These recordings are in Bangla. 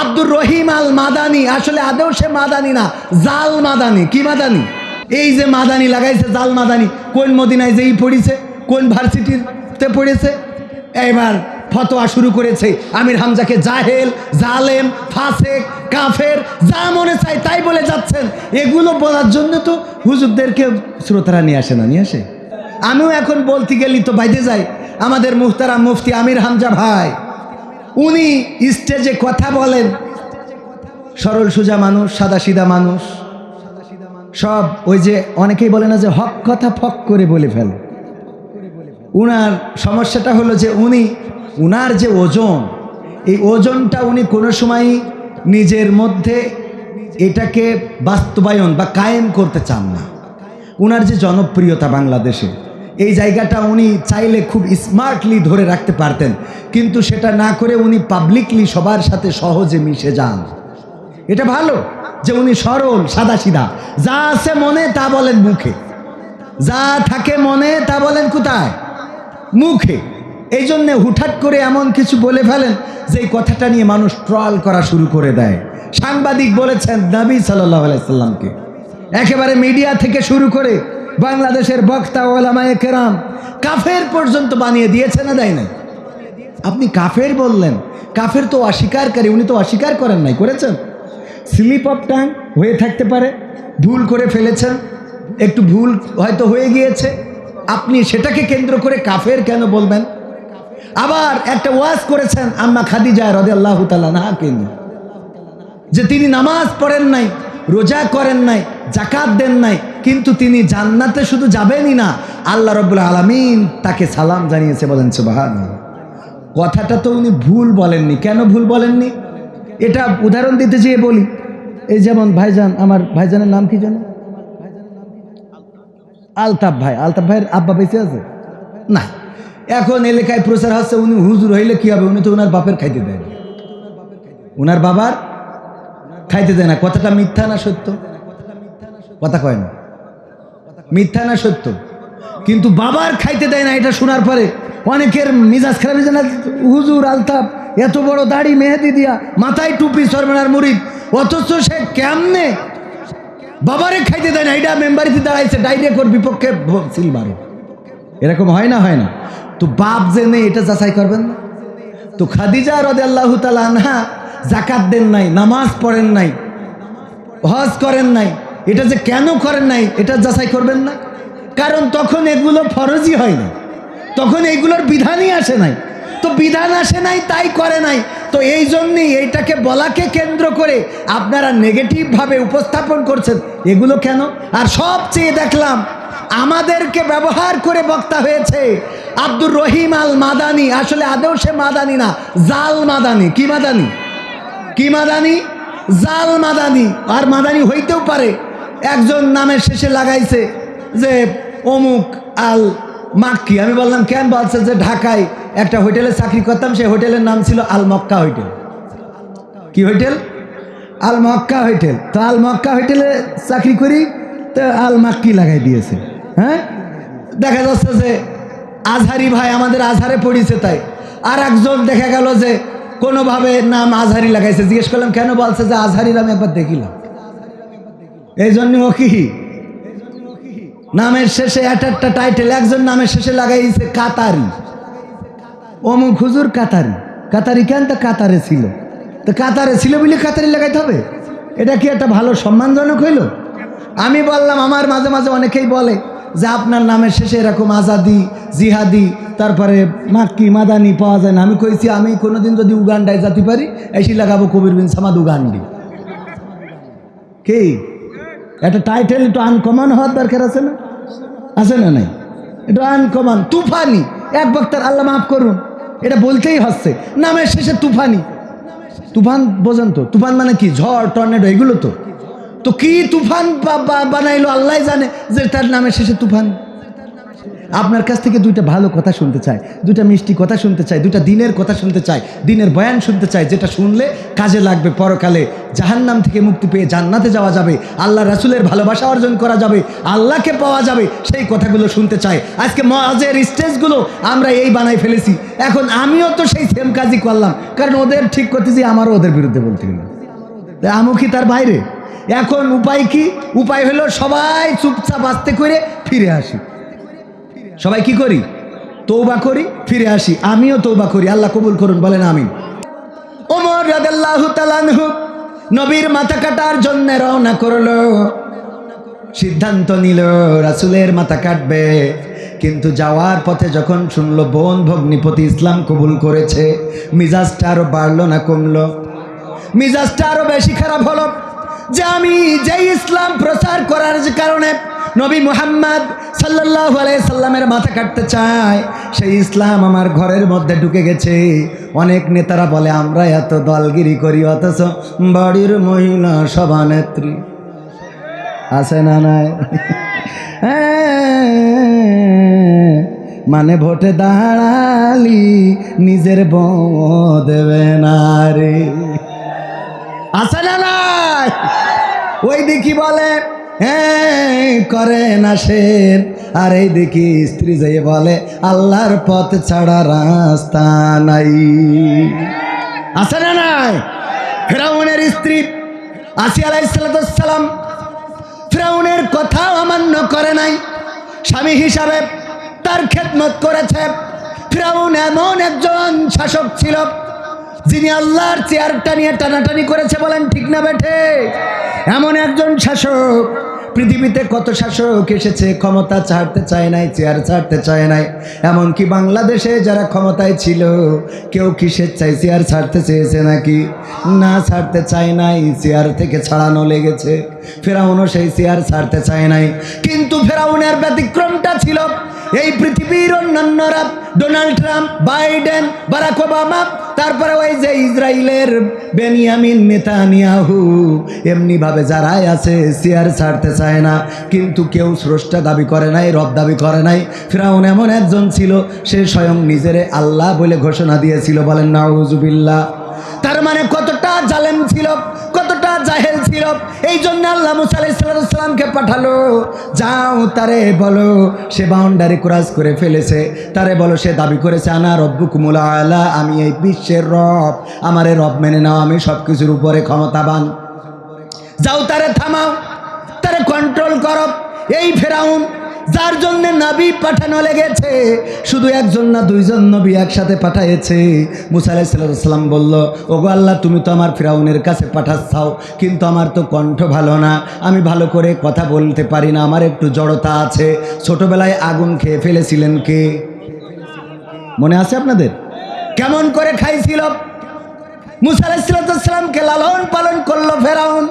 আব্দুর রহিম আল মাদানি। আসলে আদেও সে মাদানি না, জাল মাদানি। কি মাদানি? এই যে মাদানি লাগাইছে, জাল মাদানি। কোন মদিনায় যেই পড়িছে, কোন ভার্সিটিতে পড়েছে? এবার ফতোয়া শুরু করেছে আমির হামজাকে জাহেল, জালেম, ফাসেক, কাফের, যা মনে চায় তাই বলে যাচ্ছেন। এগুলো বলার জন্য তো হুজুরদেরকে শ্রোতারা নিয়ে আসে না, নিয়ে আসে। আমিও এখন বলতে গেলি তো বাইতে যাই। আমাদের মুহতারাম মুফতি আমির হামজা ভাই। উনি স্টেজে কথা বলেন। সরল সোজা মানুষ, সাদা সিধা মানুষ। সব ওই যে অনেকেই বলে না যে হক কথা ফক করে বলে ফেলে। উনার সমস্যাটা হলো যে উনি, উনার যে ওজন, এই ওজনটা উনি কোনো সময়ই নিজের মধ্যে এটাকে বাস্তবায়ন বা কায়েম করতে চান না। উনার যে জনপ্রিয়তা বাংলাদেশে এই জায়গাটা উনি চাইলে খুব স্মার্টলি ধরে রাখতে পারতেন। কিন্তু সেটা না করে উনি পাবলিকলি সবার সাথে সহজে মিশে যান। এটা ভালো যে উনি সরল সাদা সিধা যা আছে মনে তা বলেন মুখে। যা থাকে মনে তা বলেন কোথায়? মুখে। এই জন্যে হুঠাট করে এমন কিছু বলে ফেলেন যে কথাটা নিয়ে মানুষ ট্রল করা শুরু করে দেয়। সাংবাদিক বলেছেন, নবী সাল্লাহ আলাইসাল্লামকে একেবারে মিডিয়া থেকে শুরু করে বাংলাদেশের বক্তা ওলামায়ে কেরাম কাফের পর্যন্ত বানিয়ে দিয়েছে না দেয় না আপনি কাফের বললেন। কাফের তো অস্বীকারকারী, উনি তো অস্বীকার করেন নাই, করেছেন? স্লিপ অফ টাং হয়ে থাকতে পারে, ভুল করে ফেলেছেন, একটু ভুল হয়তো হয়ে গিয়েছে। আপনি সেটাকে কেন্দ্র করে কাফের কেন বলবেন? আবার একটা ওয়াজ করেছেন আম্মা খাদিজা রদে আল্লাহ না কেন যে তিনি নামাজ পড়েন নাই, রোজা করেন নাই জাকাত দেন নাই কিন্তু তিনি জান্নাতে শুধু যাবেনই না, আল্লাহ রব্বুল আলমিন তাকে সালাম জানিয়েছে, বলেন সুবাহান কথাটা তো উনি ভুল বলেননি। কেন ভুল বলেননি? এটা উদাহরণ দিতে যেয়ে বলি। এই যেমন ভাইজান, আমার ভাইজানের নাম কি জানো আলতাফ ভাই। আলতাফ ভাইয়ের আব্বা বেঁচে আছে? না। এখন এলাকায় প্রচার হচ্ছে, উনি হুজুর হইলে কি হবে? উনি তো ওনার বাপের খাইতে দেয় না। ওনার বাবার খাইতে দেয় না। কথাটা মিথ্যা না সত্য? কথা কয় না। মিথ্যা না সত্য? কিন্তু বাবার খাইতে দেয় না, এটা শোনার পরে অনেকের মিজাজ খারাপ হয়েছে না, হুজুর আলতাফ, এত বড় দাড়ি মেহেদি দিয়া মাথায় টুপি সরমানার মুড়িদ অথচ সে কেমনে বাবারে খাইতে দেয় না এটা মেম্বারিতে দাঁড়াইছে ডাইরেক্ট ওর বিপক্ষে সিল মারে। এরকম হয় না হয় না। তো বাপ যে নেই এটা যাচাই করবেন না। তো খাদিজা রদে আল্লাহ আনহা জাকাত দেন নাই, নামাজ পড়েন নাই, হজ করেন নাই এটা যে কেন করেন নাই, এটা যাচাই করবেন না। কারণ তখন এগুলো ফরজই হয় না। তখন এইগুলোর বিধানই আসে নাই। তো বিধান আসে নাই, তাই করে নাই। তো এই জন্যই এইটাকে বলাকে কেন্দ্র করে আপনারা নেগেটিভভাবে উপস্থাপন করছেন। এগুলো কেন? আর সবচেয়ে দেখলাম, আমাদেরকে ব্যবহার করে বক্তা হয়েছে আব্দুর রহিম আল মাদানি। আসলে আদেও সে মাদানি না, জাল মাদানি। কি মাদানি? কি মাদানি? জাল মাদানি। আর মাদানি হইতেও পারে। একজন নামের শেষে লাগাইছে যে অমুক আল মাক্কি। আমি বললাম, কেন বলছে যে ঢাকায় একটা হোটেলে চাকরি করতাম? সেই হোটেলের নাম ছিল আল মক্কা হোটেল। কি হোটেল? Al Makkah hotel. তো আল মক্কা হোটেলে চাকরি করি, তো আল মাক্কি লাগাই দিয়েছে। হ্যাঁ? দেখা যাচ্ছে যে আজহারি ভাই আমাদের আজহারে পড়িছে তাই। আর একজন দেখা গেল যে কোনোভাবে নাম আজহারি লাগাইছে। জিজ্ঞেস করলাম, কেন বলছে যে আজহারির আমি একবার দেখিলাম? এই জন্য ও কি? নামের শেষে এক একটা টাইটেল একজন নামের শেষে লাগাইছে কাতারি। অমুক হুজুর কাতারি। কাতারি কেন তো কাতারে ছিল? তো কাতারে ছিল বলে কাতারি লাগাইতে হবে? এটা কি একটা ভালো সম্মানজনক হইল? আমি বললাম, আমার মাঝে মাঝে অনেকেই বলে যে আপনার নামের শেষে এরকম আজাদি, জিহাদি, তারপরে মাক্কি, মাদানি পাওয়া যায় না। আমি কইছি, আমি কোনোদিন যদি উগান্ডায় যেতে পারি, এসি লাগাবো কবির বিন সামাদ উগান্ডি। কি? একটা টাইটেল একটু আনকমন হওয়ার দরকার আছে না? আছে না নাই? একটু আনকমন তুফানি। এক বক্তার আল্লাহ মাফ করুন। এটা বলতেই হচ্ছে। নামের শেষে তুফানি। তুফান বোঝেন তো? তুফান মানে কি? ঝড়, টর্নেডো, এগুলো তো। তো কি তুফান বানাইলো? আল্লাহ জানে যে তার নামের শেষে তুফান। আপনার কাছ থেকে দুইটা ভালো কথা শুনতে চাই, দুইটা মিষ্টি কথা শুনতে চাই, দুইটা দিনের কথা শুনতে চাই, দিনের বয়ান শুনতে চাই, যেটা শুনলে কাজে লাগবে পরকালে। জাহান্নাম থেকে মুক্তি পেয়ে জান্নাতে যাওয়া যাবে, আল্লাহ রাসুলের ভালোবাসা অর্জন করা যাবে, আল্লাহকে পাওয়া যাবে, সেই কথাগুলো শুনতে চাই। আজকে মজের স্টেজগুলো আমরা এই বানাই ফেলেছি, এখন আমিও তো সেই সেম কাজই করলাম, কারণ ওদের ঠিক করতেছি, আমারও ওদের বিরুদ্ধে বলতে গেলে। তা কি তার বাইরে? এখন উপায় কি? উপায় হলো সবাই চুপচাপ আসতে করে ফিরে আসি। সবাই কি করি? তৌবা করি, ফিরে আসি। আমিও তৌবা করি। আল্লাহ কবুল করুন, বলেন আমিন। ওমর নবীর মাথা কাটার জন্য রওনা করল। সিদ্ধান্ত নিল, রাসুলের মাথা কাটবে। কিন্তু যাওয়ার পথে যখন শুনলো, বোন ভগ্নিপতি ইসলাম কবুল করেছে, মিজাজটা আরও বাড়লো না কমলো? মিজাজটা আরও বেশি খারাপ হলো যে আমি যেই ইসলাম প্রচার করার কারণে নবী মুহাম্মদ সাল্লাহ সাল্লামের মাথা কাটতে চায়। সেই ইসলাম আমার ঘরের মধ্যে ঢুকে গেছে। অনেক নেতারা বলে, আমরা এত দলগিরি করি, অথচ বাড়ির মহিলা সভানেত্রী আছে না নাই? মানে ভোটে দাঁড়ালি নিজের বউ দেবে না রে। আছে না নাই? ওই দেখি বলে হ্যাঁ করে না সেন আর এই দিকে স্ত্রী যেয়ে বলে, আল্লাহর পথ ছাড়া রাস্তা নাই। আছে না নাই? ফেরাউনের স্ত্রী আসি আলাইসালাম ফেরাউনের কথাও অমান্য করে নাই। স্বামী হিসাবে তার খেদমত করেছে। ফেরাউন এমন একজন শাসক ছিল, যিনি আল্লাহর চেয়ারটা নিয়ে টানাটানি করেছে বলেন ঠিক না বেঠে। এমন একজন শাসক পৃথিবীতে কত শাসক এসেছে, ক্ষমতা ছাড়তে চায় নাই, চেয়ার ছাড়তে চায় নাই। এমনকি বাংলাদেশে যারা ক্ষমতায় ছিল, কেউ কিসের চাই চেয়ার ছাড়তে চেয়েছে নাকি? না, ছাড়তে চায় নাই, চেয়ার থেকে ছাড়ানো লেগেছে। ফেরাউনও সেই চেয়ার ছাড়তে চায় নাই। কিন্তু ফেরাউনের ব্যতিক্রমটা ছিল, এই পৃথিবীর অন্যান্যরা, Donald Trump, Biden, Barack Obama তারপরে ওই যে ইসরায়েলের বেনিয়ামিন নেতানিয়াহু এমনিভাবে যারাই আছে চেয়ার ছাড়তে চায় না, কিন্তু কেউ স্রষ্টা দাবি করে নাই, রব দাবি করে নাই। ফিরাউন এমন একজন ছিল, সে স্বয়ং নিজেরে আল্লাহ বলে ঘোষণা দিয়েছিল, বলেন নাউজুবিল্লাহ তার মানে কতটা জালেম ছিল? ছিল এই জন্য আল্লাহ মুসা আলাইসালামকে পাঠালো। যাও তারে বলো, সে বাউন্ডারি ক্রস করে ফেলেছে। তারে বলো, সে দাবি করেছে, আনা রব্বুকুমুল আলা, আমি এই বিশ্বের রব। আমারে রব মেনে নাও, আমি সব কিছুর উপরে ক্ষমতাবান। যাও তারে থামাও, তারে কন্ট্রোল করো। এই ফেরাউন যার জন্য নাবি পাঠানো লেগেছে, শুধু একজন না, দুইজন নবী একসাথে পাঠাইছে মুসা আলাইসাল্লাম বলল, ওগো আল্লাহ, তুমি তো আমার ফেরাউনের কাছে পাঠাচ্ছাও, কিন্তু আমার তো কণ্ঠ ভালো না। আমি ভালো করে কথা বলতে পারি না, আমার একটু জড়তা আছে। ছোটবেলায় আগুন খেয়ে ফেলেছিলেন কে? মনে আছে আপনাদের? কেমন করে খাইছিল? মুসা আলাইসাল্লামকে লালন পালন করল ফেরাউন।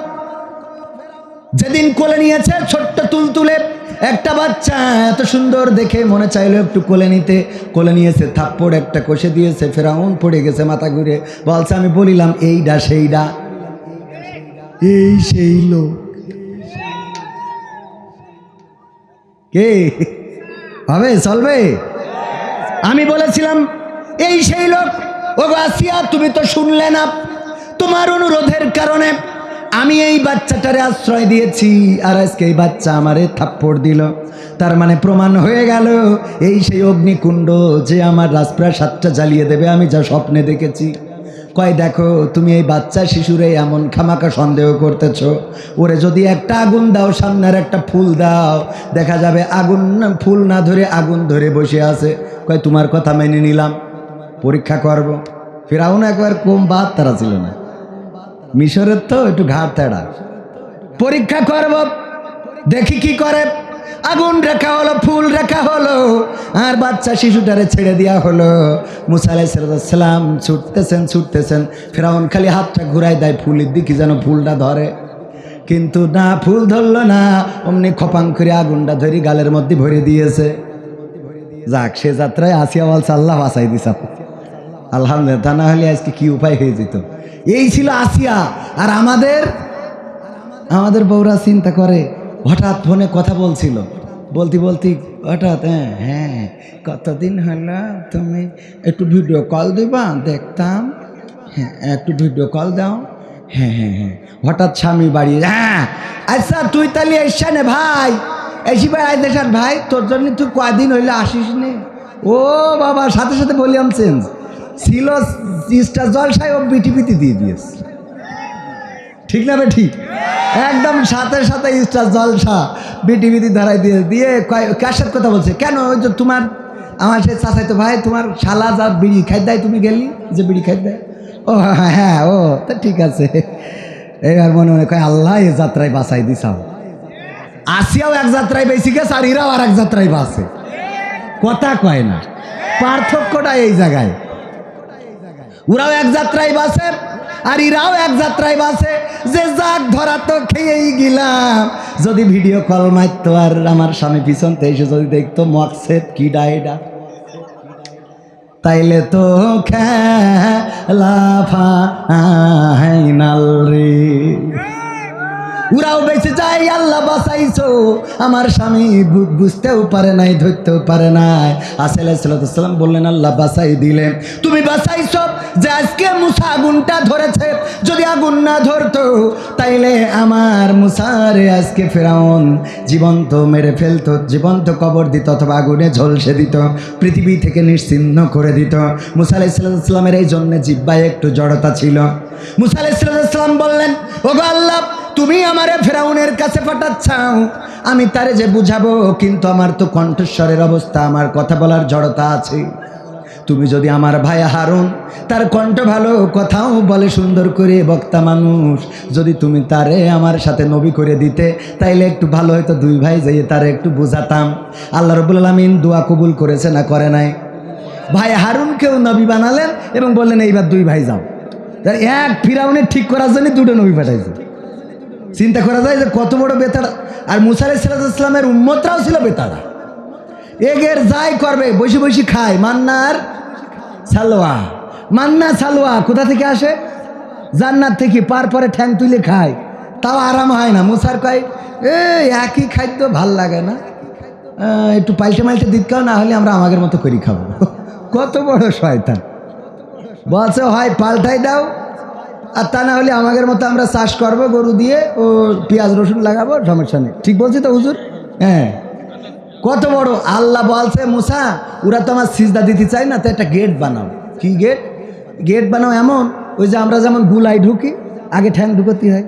যেদিন কোলে নিয়েছে ছোট্ট তুলতুলে একটা বাচ্চা এত সুন্দর দেখে মনে চাইলো একটু কোলে নিতে। কোলে নিয়েছে থাপ্পড়, একটা কষে দিয়েছে, ফেরাউন পড়ে গেছে মাথা ঘুরে। বলছে, আমি বলিলাম এইডা সেইডা এই সেই লোক। কে? হবে? চলবে? আমি বলেছিলাম, এই সেই লোক? ও আসিয়া, তুমি তো শুনলে না। তোমার অনুরোধের কারণে আমি এই বাচ্চাটারে আশ্রয় দিয়েছি, আর আজকে এই বাচ্চা আমারে থাপ্পড় দিল। তার মানে প্রমাণ হয়ে গেল, এই সেই অগ্নিকুণ্ড যে আমার রাজপ্রাসাদটা জ্বালিয়ে দেবে, আমি যা স্বপ্নে দেখেছি। কয়, দেখো, তুমি এই বাচ্চা শিশুরে এমন খামাকা সন্দেহ করতেছ। ওরে যদি একটা আগুন দাও, সামনের একটা ফুল দাও, দেখা যাবে আগুন না ফুল না ধরে আগুন ধরে বসে আছে। কয়, তোমার কথা মেনে নিলাম, পরীক্ষা করব। ফেরাউন একবার কম বাদ তারা ছিল না। মিশরের তো একটু ঘাট তেড়া। পরীক্ষা করব, দেখি কি করে। আগুন রাখা হলো, ফুল রাখা হলো, আর বাচ্চা শিশুটারে ছেড়ে দেওয়া হলো। মুসা আলাইসালাম ছুটতেছেন ছুটতেছেন। ফেরাউন খালি হাতটা ঘুরাই দেয়, ফুলের দিকে যেন ফুলটা ধরে। কিন্তু না, ফুল ধরলো না, অমনি খপাং করে আগুনটা ধরি গালের মধ্যে ভরে দিয়েছে। যাক, সে যাত্রায় আসিয়া বলছে, আল্লাহ বাসাই দিস আলহামদুলিল্লাহ, তা না হলে আজকে কি উপায় হয়ে যেত? এই ছিল আসিয়া। আর আমাদের আমাদের বউরা চিন্তা করে, হঠাৎ ফোনে কথা বলছিল। বলতে বলতে, হঠাৎ হ্যাঁ হ্যাঁ কতদিন হলো তুমি একটু ভিডিও কল দিবা, দেখতাম। হ্যাঁ একটু ভিডিও কল দাও। হ্যাঁ হ্যাঁ হ্যাঁ হঠাৎ স্বামী বাড়ি হ্যাঁ আচ্ছা তুই তাহলে এসছে নে ভাই। এসি ভাই আই দেখান ভাই, তোর জন্য তুই কদিন হইলে আসিস নে? ও বাবা, সাথে সাথে ভলিউম চেঞ্জ। ছিল স্টার জলসায় ও বিটিপিটি দিয়ে দিয়েছে। ঠিক না বে ঠিক? একদম সাথে সাথে স্টার জলসা বিটি বিটি ধরাই দিয়ে দিয়ে কয়- কার সাথে কথা বলছে। কেন? ওই যে তোমার আমার সে চাচাই তো ভাই, তোমার শালা যা বিড়ি খাই দেয়, তুমি গেলি? যে বিড়ি খাই দেয়। ও হ্যাঁ হ্যাঁ ও, তা ঠিক আছে। এবার মনে মনে কয়, আল্লাহ, এ যাত্রায় বাঁচাই দিছাও। আসিয়াও এক যাত্রায় বেশি গেছে, আর ইরাও আর এক যাত্রায় বাসে কথা কয় না। পার্থক্যটা এই জায়গায়। ওরাও এক যাত্রায় বাসে, আর ইরাও এক যাত্রায় বাসে। যে যাক ধরা তো খেয়েই গেলাম। যদি ভিডিও কল মারতো, আর আমার স্বামী পিছন এসে যদি দেখতো মকসেদ কি ডাইডা? তাইলে তো খেলা ফাইনাল রে। উরাও বেঁচে যায়, আল্লাহ বাঁচাইছো। আমার স্বামী বুঝতেও পারে নাই, ধরতেও পারে নাই। আসেল সালাম বললেন, আল্লাহ বাঁচাই দিলেন। তুমি বাঁচাইছো যে আজকে মুসা আগুনটা ধরেছে। যদি আগুন না ধরতো, তাইলে আমার মুসারে আজকে ফেরাউন জীবন্ত মেরে ফেলতো, জীবন্ত কবর দিত অথবা আগুনে ঝলসে দিত, পৃথিবী থেকে নিশ্চিহ্ন করে দিত। মুসা আলাইসাল্লামের এই জন্য জিব্বায় একটু জড়তা ছিল। মুসা আলাইসাল্লাম বললেন ও গো আল্লাহ তুমি আমারে ফেরাউনের কাছে পাঠাচ্ছাও, আমি তারে যে বুঝাবো, কিন্তু আমার তো কণ্ঠস্বরের অবস্থা, আমার কথা বলার জড়তা আছে। তুমি যদি আমার ভাই হারুন, তার কণ্ঠ ভালো, কথাও বলে সুন্দর করে, বক্তা মানুষ, যদি তুমি তারে আমার সাথে নবী করে দিতে, তাইলে একটু ভালো হয়তো দুই ভাই যাইয়ে তারে একটু বুঝাতাম। আল্লাহ রবুল আলমিন দোয়া কবুল করেছে না করে নাই? ভাই হারুনকেও নবী বানালেন এবং বললেন, এইবার দুই ভাই যাও। এক ফিরাউনের ঠিক করার জন্য দুটো নবী পাঠাইছে। চিন্তা করা যায় যে কত বড় বেতাড়া আর মুসা ইসলামের উম্মতরাও ছিল বেতারা। এগের যাই করবে, বসে বসে খায়। মান্নার সালোয়া। মান্না সালোয়া কোথা থেকে আসে? জান্নাত থেকে, পার পরে ঠ্যাং তুলে খায়। তাও আরাম হয় না। মুসার কয় এ একই খাদ্য ভালো লাগে না। একটু পাল্টে মাল্টে দিত না হলে আমরা আমাদের মতো করি খাব। কত বড় শয়তান। বলছে, হয়, পাল্টাই দাও আর তা না হলে আমাদের মতো আমরা চাষ করব, গরু দিয়ে ও পেঁয়াজ রসুন লাগাবো, সমস্যা নেই। ঠিক বলছি তো হুজুর? হ্যাঁ। কত বড়? আল্লাহ বলছে, মুসা, ওরা তো আমার সিজদা দিতে চাই না, তো একটা গেট বানাও। কি গেট? গেট বানাও এমন, ওই যে আমরা যেমন গুলাই ঢুকি, আগে ঠ্যাং ঢুকতে হয়।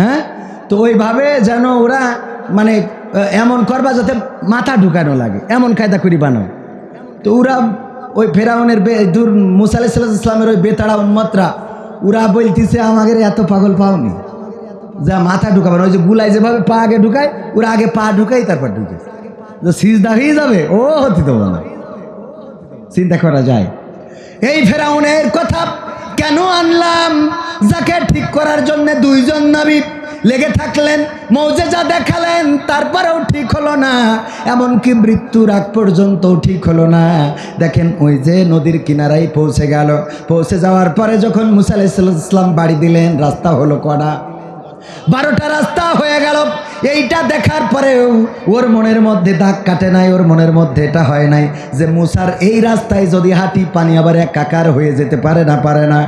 হ্যাঁ? তো ওইভাবে যেন ওরা মানে এমন করবা যাতে মাথা ঢুকানো লাগে, এমন কায়দা করি বানাও। তো ওরা ওই ফেরাউনের দূর মুসা আলাইসাল্লাম ইসলামের ওই বেতাড়া উন্মতরা ওরা বলতেছে আমাদের এত পাগল পাওনি। যা মাথা ঢুকাবে ওই যে গুলাই যেভাবে পা আগে ঢুকায়, ওরা আগে পা ঢুকাই তারপর ঢুকে। যে সিজদা হয়ে যাবে? ও হতে না চিন্তা করা যায়। এই ফেরাউনের কথা কেন আনলাম? যাকে ঠিক করার জন্য দুইজন নবী লেগে থাকলেন, মৌজে যা দেখালেন, তারপরেও ঠিক হলো না। এমনকি মৃত্যুর আগ পর্যন্ত ঠিক হলো না। দেখেন ওই যে নদীর কিনারায় পৌঁছে গেল। পৌঁছে যাওয়ার পরে যখন মুসাল ইসলাম বাড়ি দিলেন, রাস্তা হলো কড়া বারোটা রাস্তা হয়ে গেল। এইটা দেখার পরেও ওর মনের মধ্যে দাগ কাটে নাই, ওর মনের মধ্যে এটা হয় নাই যে মুসার এই রাস্তায় যদি হাঁটি পানি আবার একাকার হয়ে যেতে পারে না পারে না।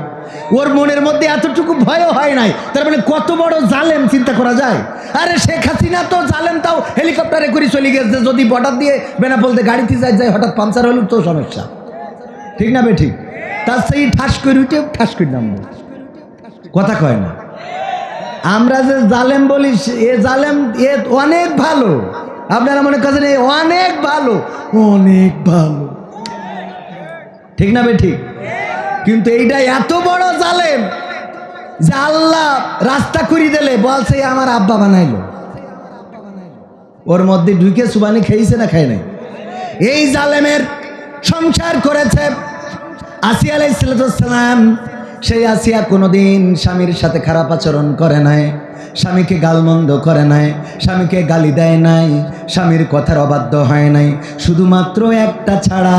ওর মনের মধ্যে এতটুকু ভয়ও হয় নাই, তার মানে কত বড় জালেম চিন্তা করা যায়। আরে শেখ হাসিনা তো জালেম, তাও হেলিকপ্টারে করে চলে গেছে, যদি বর্ডার দিয়ে বেনা বেনাপোলতে গাড়িতে যায় যায় হঠাৎ পাঞ্চার হলো, তো সমস্যা। ঠিক না বে ঠিক? তার সেই ঠাস করে উঠে ঠাস করে নামবো কথা কয় না। আমরা যে জালেম বলি এ জালেম এ অনেক ভালো। আপনারা মনে করছেন এ অনেক ভালো? অনেক ভালো। ঠিক না ঠিক? কিন্তু এইটা এত বড় জালেম যে আল্লাহ রাস্তা করি দিলে বলছে, "এ আমার আব্বা বানাইলো। ওর মধ্যে ঢুকে সুবানি খেয়েছে না খায় নাই? এই জালেমের সংসার করেছে। আসিয়া আলাইসালাম সেই আসিয়া কোনোদিন স্বামীর সাথে খারাপ আচরণ করে নাই, স্বামীকে গালমন্দ করে নাই, স্বামীকে গালি দেয় নাই, স্বামীর কথার অবাধ্য হয় নাই। শুধুমাত্র একটা ছাড়া,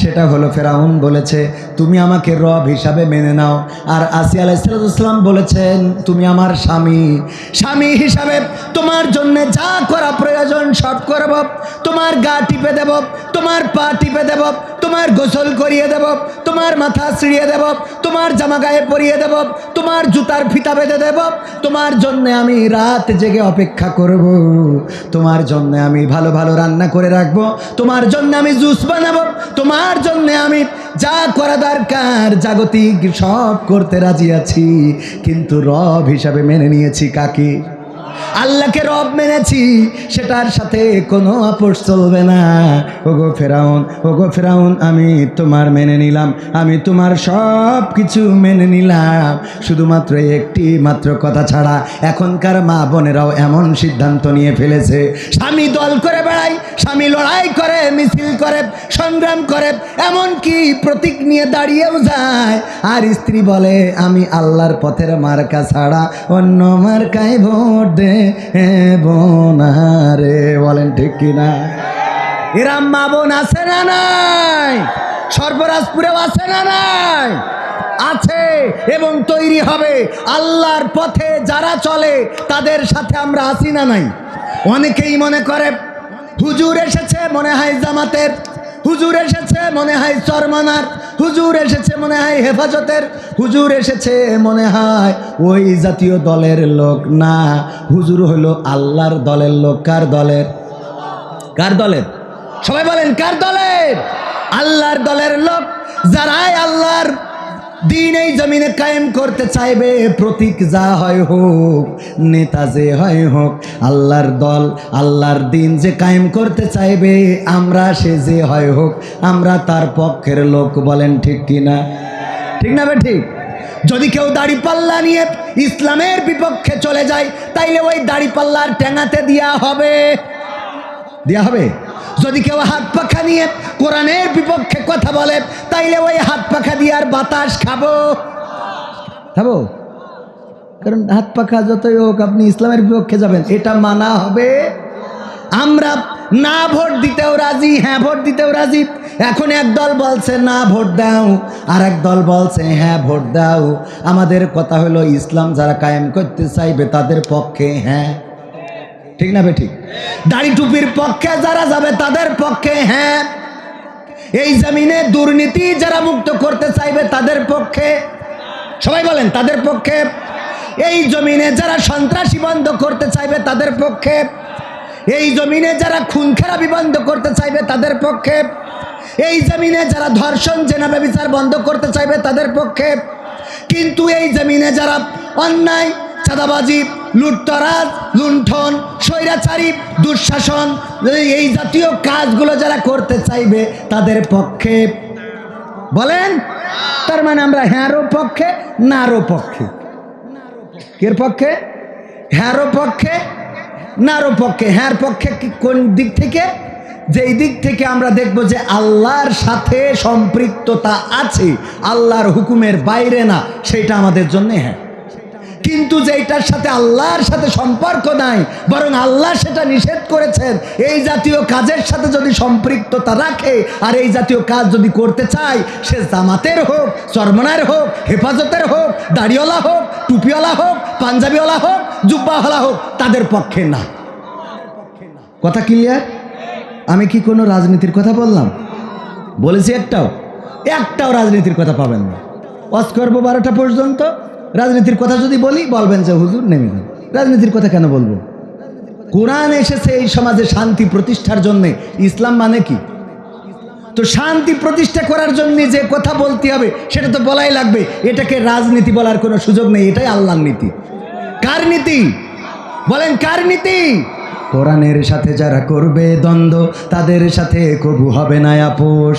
সেটা হলো ফেরাউন বলেছে, তুমি আমাকে রব হিসাবে মেনে নাও। আর আসিয়া আলাইসালাম বলেছেন, তুমি আমার স্বামী। স্বামী হিসাবে তোমার জন্য যা করা প্রয়োজন সব করব। তোমার গা টিপে দেব, তোমার পা টিপে দেব, তোমার গোসল করিয়ে দেব, তোমার মাথা ছিঁড়িয়ে দেব তোমার জামা গায়ে পরিয়ে দেব, তোমার জুতার ফিতা বেঁধে দেব, তোমার জন্য আমি রাত জেগে অপেক্ষা করব, তোমার জন্য আমি ভালো ভালো রান্না করে রাখব, তোমার জন্য আমি জুস বানাবো, তোমার জন্য আমি যা করা দরকার জাগতিক সব করতে রাজি আছি, কিন্তু রব হিসাবে মেনে নিয়েছি কাকে? আল্লাহকে রব মেনেছি, সেটার সাথে কোনো আপোষ চলবে না। ওগো ফেরাউন ওগো ফেরাউন, আমি তোমার মেনে নিলাম, আমি তোমার সব কিছু মেনে নিলাম। শুধুমাত্র একটি মাত্র কথা ছাড়া এখনকার মা বোনেরাও এমন সিদ্ধান্ত নিয়ে ফেলেছে। স্বামী দল করে বেড়াই, স্বামী লড়াই করে, মিছিল করে, সংগ্রাম করে এমন কি প্রতীক নিয়ে দাঁড়িয়েও যায়। আর স্ত্রী বলে, আমি আল্লাহর পথের মার্কা ছাড়া অন্য মার্কায় ভোট দে বোনারে বলেন ঠিক কিনা? এরাম মা আছে না নাই? সর্বরাজপুরেও আছে না নাই? আছে এবং তৈরি হবে। আল্লাহর পথে যারা চলে, তাদের সাথে আমরা আসি না নাই? অনেকেই মনে করে, হুজুর এসেছে, মনে হয় জামাতের হুজুর এসেছে, মনে হয় চরমানার। হুজুর এসেছে, মনে হয় হেফাজতের। হুজুর এসেছে, মনে হয় ওই জাতীয় দলের লোক না। হুজুর হলো আল্লাহর দলের লোক। কার দলের? কার দলের? সবাই বলেন, কার দলের? আল্লাহর দলের লোক। যারাই আল্লাহর দিন এই জমিনে কায়েম করতে চাইবে। প্রতীক যা হয় হোক, নেতা যে হয় হোক, আল্লাহর দল, আল্লাহর দিন যে কায়েম করতে চাইবে, আমরা সে যে হয় হোক, আমরা তার পক্ষের লোক বলেন ঠিক কিনা ঠিক না ঠিক যদি কেউ দাড়ি পাল্লা নিয়ে ইসলামের বিপক্ষে চলে যায়, তাইলে ওই দাড়ি পাল্লার টেঙাতে দেওয়া হবে। দেওয়া হবে? যদি কেউ হাত পাখা নিয়ে কোরআনের বিপক্ষে কথা বলে, তাইলে ওই হাত পাখা দিয়ে আর বাতাস খাব। খাব? কারণ হাত পাখা যতই হোক, আপনি ইসলামের বিপক্ষে যাবেন, এটা মানা হবে। আমরা না ভোট দিতেও রাজি হ্যাঁ ভোট দিতেও রাজি। এখন এক দল বলছে, না ভোট দাও। আর এক দল বলছে হ্যাঁ ভোট দাও। আমাদের কথা হলো, ইসলাম যারা কায়েম করতে চাইবে, তাদের পক্ষে হ্যাঁ। ঠিক না বেঠিক? দাড়ি টুপির পক্ষে যারা যাবে তাদের পক্ষে হ্যাঁ। এই জমিনে দুর্নীতি যারা মুক্ত করতে চাইবে তাদের পক্ষে, সবাই বলেন, তাদের পক্ষে। এই জমিনে যারা সন্ত্রাসী বন্ধ করতে চাইবে তাদের পক্ষে। এই জমিনে যারা খুন খারাপি বন্ধ করতে চাইবে তাদের পক্ষে। এই জমিনে যারা ধর্ষণ, জেনা ব্যবচার বন্ধ করতে চাইবে তাদের পক্ষে। কিন্তু এই জমিনে যারা অন্যায় চাঁদাবাজি, লুটতরাজ, লুণ্ঠন, স্বৈরাচারী, দুঃশাসন, এই জাতীয় কাজগুলো যারা করতে চাইবে তাদের পক্ষে। বলেন? তার মানে আমরা হ্যাঁরও পক্ষে নারও পক্ষে। কের পক্ষে? হ্যাঁরও পক্ষে নারও পক্ষে। হ্যাঁর পক্ষে কোন দিক থেকে? যেই দিক থেকে আমরা দেখব যে আল্লাহর সাথে সম্পৃক্ততা আছে, আল্লাহর হুকুমের বাইরে না, সেটা আমাদের জন্য হ্যাঁ। কিন্তু যেটার সাথে আল্লাহর সাথে সম্পর্ক নাই, বরং আল্লাহ সেটা নিষেধ করেছেন, এই জাতীয় কাজের সাথে যদি সম্পৃক্ততা রাখে, আর এই জাতীয় কাজ যদি করতে চায়, সে জামাতের হোক, চরমনার হোক, হেফাজতের হোক, দাড়িওয়ালা হোক, টুপিওয়ালা হোক, পাঞ্জাবিওয়ালা হোক, জুব্বাওয়ালা হোক, তাদের পক্ষে না। কথা ক্লিয়ার আমি কি কোনো রাজনীতির কথা বললাম? বলেছি একটাও। একটাও রাজনীতির কথা পাবেন না। অস করব বারোটা পর্যন্ত। রাজনীতির কথা যদি বলি, বলবেন যে হুজুর নেমে যান। রাজনীতির কথা কেন বলব? কোরআন এসেছে এই সমাজে শান্তি প্রতিষ্ঠার জন্য। ইসলাম মানে কি? তো শান্তি প্রতিষ্ঠা করার জন্য যে কথা বলতে হবে, সেটা তো বলাই লাগবে। এটাকে রাজনীতি বলার কোনো সুযোগ নেই, এটাই আল্লাহর নীতি। কার নীতি? বলেন, কার নীতি? কোরআনের সাথে যারা করবে দ্বন্দ্ব, তাদের সাথে কবু হবে না আপোষ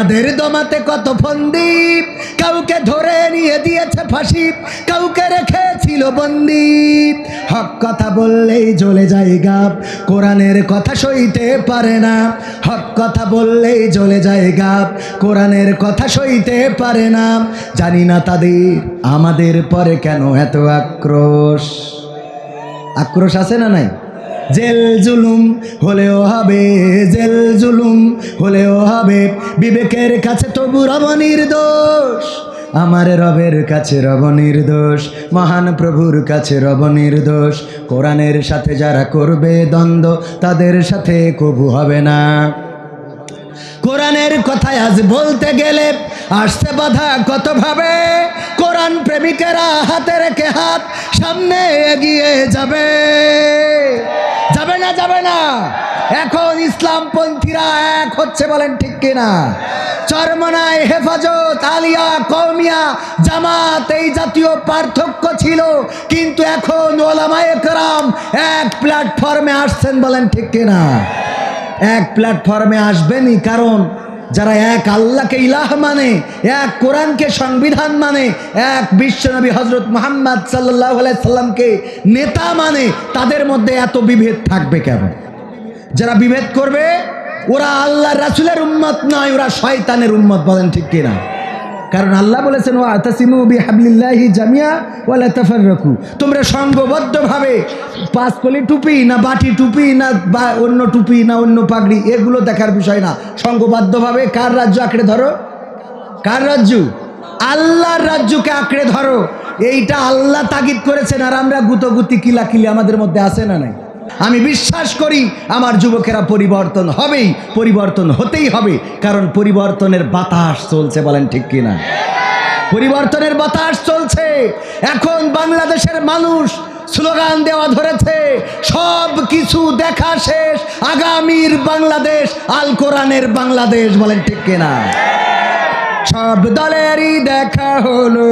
তাদের দমাতে কত ফন্দি কাউকে ধরে নিয়ে দিয়েছে ফাঁসি কাউকে রেখেছিল বন্দি হক কথা বললেই জ্বলে যায় গাব, কোরআনের কথা সইতে পারে না। হক কথা বললেই জ্বলে যায় গাব, কোরআনের কথা সইতে পারে না। জানি না তাদের, আমাদের পরে কেন এত আক্রোশ? আক্রোশ আছে না নাই? জেল জুলুম হলেও হবে জেল জুলুম হলেও হবে। বিবেকের কাছে তবু রব নির্দোষ, আমার রবের কাছে রব নির্দোষ, মহান প্রভুর কাছে রব নির্দোষ। কোরআনের সাথে যারা করবে দ্বন্দ্ব, তাদের সাথে কবু হবে না। কোরআনের কথায় আজ বলতে গেলে আসতে বাধা কত ভাবে কোরআন প্রেমিকেরা হাতে রেখে হাত সামনে এগিয়ে যাবে। যাবে না যাবে না। এখন ইসলামপন্থীরা এক হচ্ছে বলেন ঠিক কিনা। চরমনায় হেফাজত, আলিয়া কৌমিয়া জামাত, এই জাতীয় পার্থক্য ছিল, কিন্তু এখন ওলামায়ে কেরাম এক প্ল্যাটফর্মে আসছেন বলেন ঠিক কিনা। এক প্ল্যাটফর্মে আসবেনই, কারণ যারা এক আল্লাহকে ইলাহ মানে এক কোরআনকে সংবিধান মানে এক বিশ্বনবী হজরত মোহাম্মদ সাল্লাহ সাল্লামকে নেতা মানে তাদের মধ্যে এত বিভেদ থাকবে কেন? যারা বিভেদ করবে, ওরা আল্লাহ রাসুলের উম্মত নয়, ওরা শয়তানের উম্মত, বলেন ঠিক কিনা? কারণ আল্লাহ বলেছেন ও আতাসিমু বিহাবলিল্লাহি জামিয়া ওয়ালা তাফাররাকু। তোমরা সংঘবদ্ধভাবে পাঁচ কলি টুপি না বাটি টুপি না বা অন্য টুপি না অন্য পাগড়ি, এগুলো দেখার বিষয় না। সংঘবদ্ধভাবে কার রাজ্য আঁকড়ে ধরো? কার রাজ্য? আল্লাহর রাজ্যকে আঁকড়ে ধরো। এইটা আল্লাহ তাগিদ করেছেন, আর আমরা গুতগুতি কিলাকিলি আমাদের মধ্যে আছে না নাই? আমি বিশ্বাস করি আমার যুবকেরা পরিবর্তন হবেই, পরিবর্তন হতেই হবে, কারণ পরিবর্তনের বাতাস চলছে, বলেন ঠিক কিনা? পরিবর্তনের বাতাস চলছে। এখন বাংলাদেশের মানুষ স্লোগান দেওয়া ধরেছে, সব কিছু দেখা শেষ, আগামীর বাংলাদেশ, আল কোরআনের বাংলাদেশ, বলেন ঠিক কিনা? সব দলেরই দেখা হলো।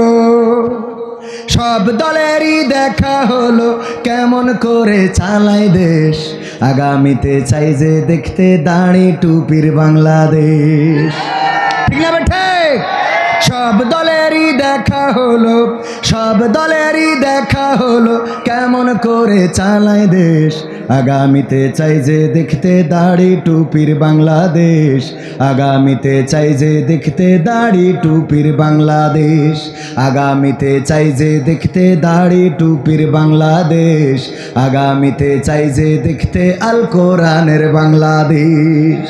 সব দলেরই দেখা হলো, কেমন করে চালায় দেশ। আগামীতে চাই যে দেখতে দাঁড়ি টুপির বাংলাদেশ। ঠিক না সব দলেরই দেখা হলো, সব দলেরই দেখা হলো, কেমন করে চালায় দেশ। আগামীতে চাই যে দেখতে দাড়ি টুপির বাংলাদেশ। আগামীতে চাই যে দেখতে দাড়ি টুপির বাংলাদেশ। আগামীতে চাই যে দেখতে দাড়ি টুপির বাংলাদেশ। আগামীতে চাই যে দেখতে আল কোরআনের বাংলাদেশ।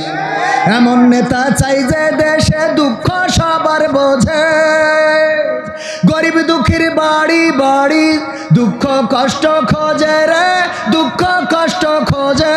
এমন নেতা চাই যে দেশে দুঃখ সবার বোঝে। গরিব দুঃখের বাড়ি বাড়ি। দুঃখ কষ্ট খোঁজে রে দুঃখ কষ্ট খোঁজে।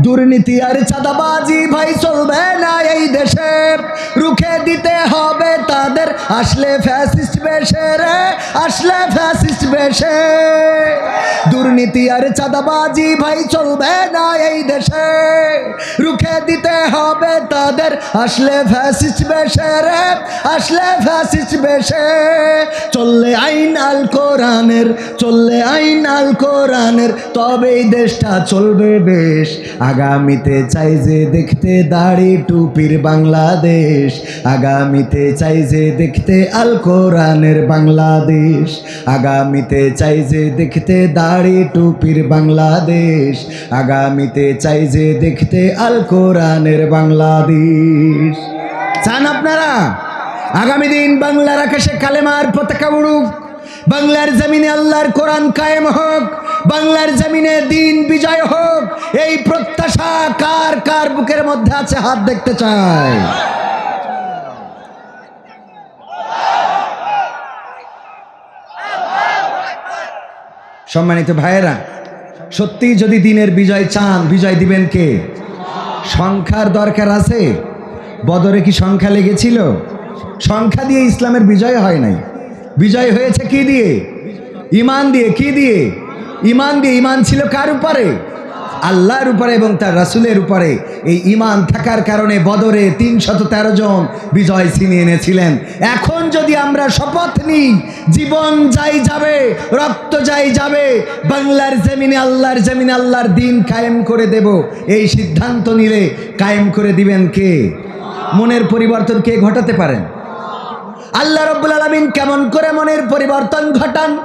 দুর্নীতি আর চাঁদাবাজি ভাই চলবে না এই দেশে। রুখে দিতে হবে তাদের। আসলে ফ্যাসিস্ট বেশে রে, আসলে ফ্যাসিস্ট বেশে। দুর্নীতি আর চাঁদাবাজি ভাই চলবে না এই দেশে। রুখে দিতে হবে তাদের। আসলে ফ্যাসিস্ট বেশে রে, আসলে ফ্যাসিস্ট বেশে। চললে আইন আল কোরআনের, চললে আইন আল কোরআনের তবে এই দেশটা চলবে বেশ। আগামীতে চাই যে দেখতে দাড়ি টুপির বাংলাদেশ। আগামীতে চাই যে দেখতে আল কোরআনের বাংলাদেশ। আগামীতে চাই যে দেখতে দাড়ি টুপির বাংলাদেশ। আগামীতে চাই যে দেখতে আল কোরআনের বাংলাদেশ। চান আপনারা? আগামী দিন বাংলার আকাশে কালেমার পতাকা উড়ুক। বাংলার জমিনে আল্লাহর কোরআন কায়েম হোক। বাংলার জমিনে দিন বিজয় হোক, এই প্রত্যাশা কার কার বুকের মধ্যে আছে হাত দেখতে চায় সম্মানিত ভাইয়েরা, সত্যি যদি দিনের বিজয় চান, বিজয় দিবেন কে? সংখ্যার দরকার আছে? বদরে কি সংখ্যা লেগেছিল? সংখ্যা দিয়ে ইসলামের বিজয় হয় নাই। বিজয় হয়েছে কি দিয়ে? ইমান দিয়ে, কি দিয়ে? ইমান দিয়ে ইমান ছিল কার উপরে? আল্লাহর উপরে এবং তার রাসুলের উপরে। এই ইমান থাকার কারণে বদরে তিনশত তেরো জন বিজয় ছিনিয়ে এনেছিলেন। এখন যদি আমরা শপথ নিই, জীবন যাই যাবে, রক্ত যাই যাবে, বাংলার জমিনে আল্লাহর জমিনে আল্লাহর দিন কায়েম করে দেব, এই সিদ্ধান্ত নিলে কায়েম করে দিবেন কে? মনের পরিবর্তন কে ঘটাতে পারেন? আল্লাহ রব্বুল আলমিন কেমন করে মনের পরিবর্তন ঘটান?